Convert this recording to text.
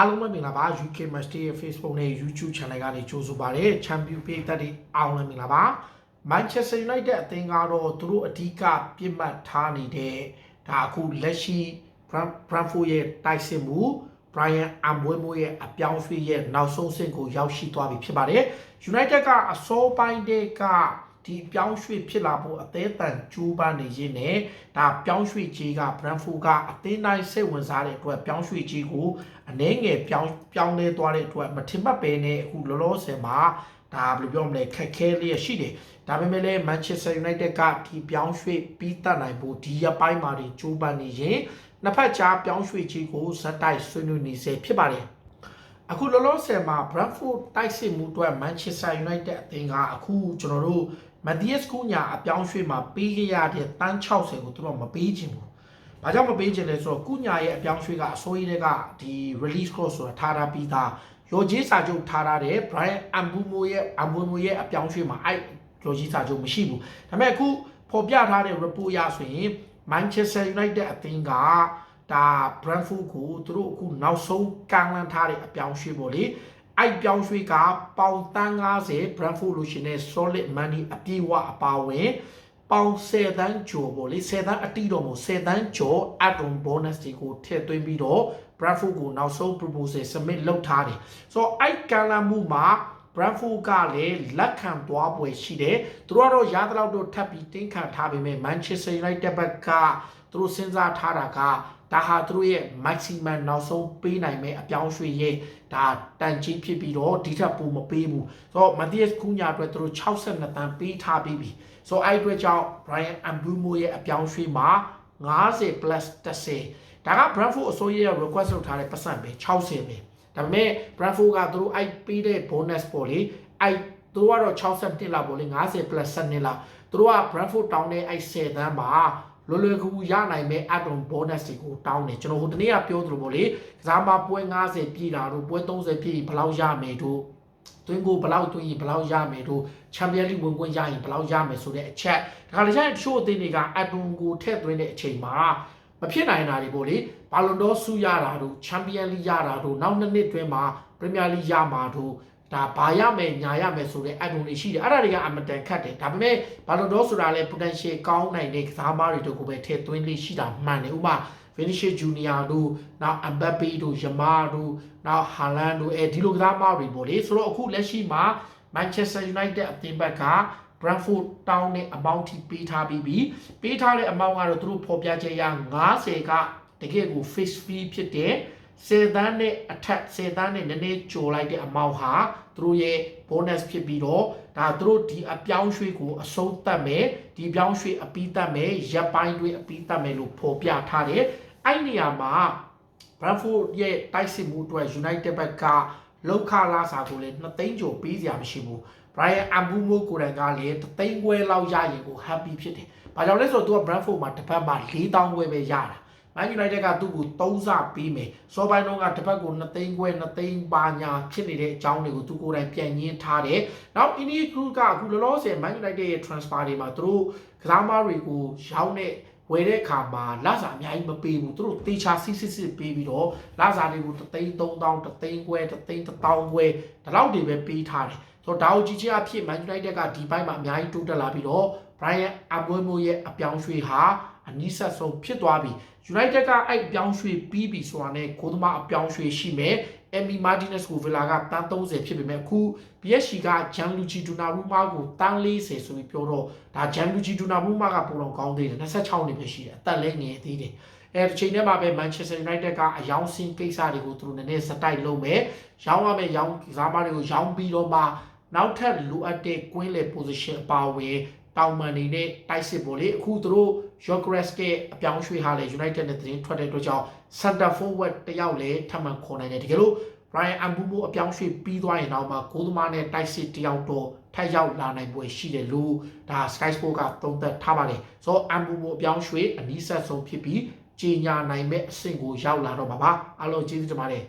အားလုံးပဲမင်္ဂလာပါ UK Master ရဲ့ Facebook နဲ့ YouTube Channel ကနေကြိုဆိုပါရစေ Champion ပေးသက်တဲ့အားလုံးပဲမင်္ဂလာပါ Manchester United အသင်းကတော့သူတို့အဓိကပြစ်မှတ်ထားနေတဲ့ဒါအခုလက်ရှိ Brentford ရဲ့တိုက်စစ်မှု Brian Ambwemo ရဲ့အပြောင်းအရွှေ့ရဲ့နောက်ဆုံးဆင့်ကိုရောက်ရှိသွားပြီဖြစ်ပါတယ် United ကအစောပိုင်းတည်းက ဒီပြောင်းရွှေ့ဖြစ်လာဖို့အသေးအံကျိုးပန်းနေရင်းနဲ့ဒါပြောင်းရွှေ့ကြီးက Brentford ကအသင်းတိုင်းစိတ်ဝင်စားတဲ့အတွက်ပြောင်းရွှေ့ကြီးကိုအနှဲငယ်ပြောင်းပြောင်းလဲသွားတဲ့အတွက်မထင်မှတ်ပဲနဲ့အခုလောလောဆယ်မှာဒါဘယ်လိုပြောမလဲခက်ခဲလေးရှိတယ်ဒါပေမဲ့လည်း Manchester United ကဒီပြောင်းရွှေ့ပြီးတတ်နိုင်ဖို့ဒီရပိုင်းမှာကျိုးပန်းနေရင်နှစ်ဖက်ကြားပြောင်းရွှေ့ကြီးကိုဇက်တိုက်ဆွေးနွေးနေစေဖြစ်ပါတယ်အခုလောလောဆယ်မှာ Brentford တိုက်စစ်မှုအတွက် Manchester United အသင်းကအခုကျွန်တော်တို့ Matthias Cunha အပြောင်းရွှေ့မှာပေးခဲ့ရတဲ့တန်း60ကိုသူတို့မပေးချင်ဘူး။ဘာကြောင့်မပေးချင်လဲဆိုတော့ Cunha ရဲ့အပြောင်းရွှေ့ကအစိုးရကဒီ release clause ဆိုတာထားထားပြီးသားရော်ဂျီစာချုပ်ထားထားတဲ့ Brian Ambumo ရဲ့ Ambumo ရဲ့အပြောင်းရွှေ့မှာအဲ့ရော်ဂျီစာချုပ်မရှိဘူး။ဒါပေမဲ့အခုဖော်ပြထားတဲ့ report ရဆိုရင် Manchester United အသင်းကဒါ Brentford ကိုသူတို့အခုနောက်ဆုံးကမ်းလှမ်းထားတဲ့အပြောင်းရွှေ့ပေါ့လေ။ အဲ့ပြောင်းရွှေ့ကပေါင်တန်း90 Brentford လို့ရှိနေ solid money အပြည့်အဝအပါဝင်ပေါင်10တန်းကျော်ပေါ့လေ10တန်းအတိတော့မဟုတ်10တန်းကျော် add-on bonus တွေကိုထည့်သွင်းပြီးတော့ Brentford ကိုနောက်ဆုံး proposal submit လုပ်ထားတယ်ဆိုတော့အဲ့ကမ်းလှမ်းမှုမှာ Brentford ကလည်းလက်ခံသွားပွဲရှိတယ်သူတို့ကတော့ရသလောက်တော့ထပ်ပြီးတင်းခံထားပေမဲ့ Manchester United ဘက်ကသူတို့စဉ်းစားထားတာကဒါဟာသူတို့ရဲ့ maximum နောက်ဆုံးပေးနိုင်မဲ့အပြောင်းရွှေ့ရဲ့ဒါတန်ကြီးဖြစ်ပြီးတော့ဒီထက်ပိုမပေးဘူးဆိုတော့ Matthias Cunha အတွက်သူတို့62တန်ပေးထားပြီးပြီဆိုတော့အဲ့အတွက်ကြောင့် Brian Ambumo ရဲ့အပြောင်းရွှေ့မှာ90 plus 10ဒါက Brentford အစိုးရရဲ့ request လုပ်ထားတဲ့ပတ်စံပဲ60ပဲ ဒါပေမဲ့ Brentford ကသူတို့အဲ့ပေးတဲ့ bonus ပေါ့လေအဲ့သူတို့ကတော့62လောက်ပေါ့လေ90 plus 7လောက်သူတို့က Brentford တောင်းတဲ့အဲ့10တန်းမှာလွယ်လွယ်ကူကူရနိုင်မဲ့ add-on bonus တွေကိုတောင်းတယ်ကျွန်တော်ဟိုတနေ့ကပြောသလိုပေါ့လေကစားမပွဲ90ပြည်တာတို့ပွဲ30ပြည်ဘယ်လောက်ရမယ်တို့တွင်းကိုဘယ်လောက်တွင်းရင်ဘယ်လောက်ရမယ်တို့ချန်ပီယံလိဝင်ခွင့်ရရင်ဘယ်လောက်ရမယ်ဆိုတဲ့အချက်ဒါကြတဲ့တချို့အသင်းတွေက add-on ကိုထည့်သွင်းတဲ့အချိန်မှာ မဖြစ်နိုင်တာတွေပေါ့လေဘာလွန်တော့ဆူရတာတို့ချန်ပီယံလိရတာတို့နောက်နှစ်နှစ်တွင်းမှာပရီးမီယာလိရမှာတို့ဒါဘာရမယ်ညာရမယ်ဆိုတဲ့အဒုံတွေရှိတယ်အဲ့ဒါတွေကအမတန်ခတ်တယ်ဒါပေမဲ့ဘာလို့တော့ဆိုတာလဲ potential ကောင်းနိုင်တဲ့ကစားသမားတွေတို့ကိုပဲထည့်သွင်းလေးရှိတာမှန်တယ်ဥပမာ Vinicius Junior တို့နောက် Mbappe တို့ Yamal တို့နောက် Haaland တို့အဲဒီလိုကစားသမားတွေပေါ့လေဆိုတော့အခုလက်ရှိမှာ Manchester United အသင်းဘက်က Brentford တောင်းတဲ့အမောင့်ထိပေးထားပြီးပြီပေးထားတဲ့အမောင့်ကတော့သူတို့ဖော်ပြချက်ရ90ကတကယ်ကို face fee ဖြစ်တဲ့စေတန်းနဲ့အထက်စေတန်းနဲ့နည်းနည်းကြိုလိုက်တဲ့အမောင့်ဟာသူတို့ရဲ့ bonus ဖြစ်ပြီးတော့ဒါသူတို့ဒီအပြောင်းရွှေ့ကိုအဆုံးသတ်မယ်ဒီပြောင်းရွှေ့အပြီးသတ်မယ်ရပ်ပိုင်းတွေအပြီးသတ်မယ်လို့ဖော်ပြထားတယ်အဲ့နေရာမှာ Brentford ရဲ့တိုက်စစ်မှုအတွက် United ဘက်ကလောက်ခလာစာကိုလည်း2သိန်းကျော်ပေးစရာမရှိဘူး Brian Ambumo ကိုယ်တိုင်ကလည်း3သိန်းခွဲလောက်ရရင်ကို happy ဖြစ်တယ်။ဘာကြောင့်လဲဆိုတော့သူက Brentford မှာတစ်ပတ်မှာ4000ခွဲပဲရတာ။ Man United ကသူ့ကို3ဆပေးမယ်။စောပိုင်းတော့ကတစ်ပတ်ကို2သိန်းခွဲ2သိန်းပါညာဖြစ်နေတဲ့အကြောင်းတွေကိုသူကိုယ်တိုင်ပြန်ညင်းထားတယ်။နောက် Ini Group ကအခုလောလောဆယ် Man United ရဲ့ transfer တွေမှာသူတို့ကစားသမားတွေကိုရောင်းတဲ့ဝယ်တဲ့အခါမှာလစာအများကြီးမပေးဘူးသူတို့တေချာစစ်စစ်စစ်ပေးပြီးတော့လစာတွေကို3သိန်း3000 3သိန်းခွဲ3သိန်း1000ခွဲဒီလောက်တွေပဲပေးထားတယ် ဆိုတော့ဒါကိုကြည့်ချင်းအဖြစ် Man United ကဒီဘက်မှာအများကြီးတိုးတက်လာပြီးတော့ Brian Abuemo ရဲ့အပြောင်းရွှေ့ဟာအနီးဆက်ဆုံးဖြစ်သွားပြီ United ကအဲ့အပြောင်းရွှေ့ပြီးပြီဆိုတာနဲ့ကိုသမားအပြောင်းရွှေ့ရှိမယ် Emi Martinez ကို Villa ကတန်း30ဖြစ်ပေမဲ့အခု PSG က Gianluigi Donnarumma ကိုတန်း40ဆိုပြီးပြောတော့ဒါ Gianluigi Donnarumma ကပုံတော်ကောင်းသေးတယ်26နှစ်ပဲရှိတယ်အသက်လည်းငယ်သေးတယ်အဲတစ်ချိန်တည်းမှာပဲ Manchester United ကအယောင်းစင်းကိစ္စတွေကိုသူတို့နည်းနည်းစတိုက်လုပ်မယ်ရောင်းရမယ်ရောင်းကစားမတွေကိုရောင်းပြီးတော့မှ နောက်ထပ်လိုအပ်တဲ့ queen le position အပါအဝင်တောင်မန်နေနဲ့တိုက်စစ်ပေါ်လေအခုသူတို့ Yogres ရဲ့အပြောင်းရွှေ့ဟာလေ United နဲ့သတင်းထွက်တဲ့အတွက်ကြောင့် center forward တယောက်လည်းထပ်မံခေါ်နိုင်တယ်တကယ်လို့ Brian Ambumo အပြောင်းရွှေ့ပြီးသွားရင်တော့မှကိုသမားနဲ့တိုက်စစ်တယောက်တော့ထပ်ရောက်လာနိုင်ပွဲရှိတယ်လို့ဒါ Sky Sport ကသုံးသပ်ထားပါတယ်ဆိုတော့ Ambumo အပြောင်းရွှေ့အနည်းဆက်ဆုံးဖြစ်ပြီးကြီးညာနိုင်မဲ့အဆင့်ကိုရောက်လာတော့မှာပါအားလုံးကျေးဇူးတင်ပါတယ်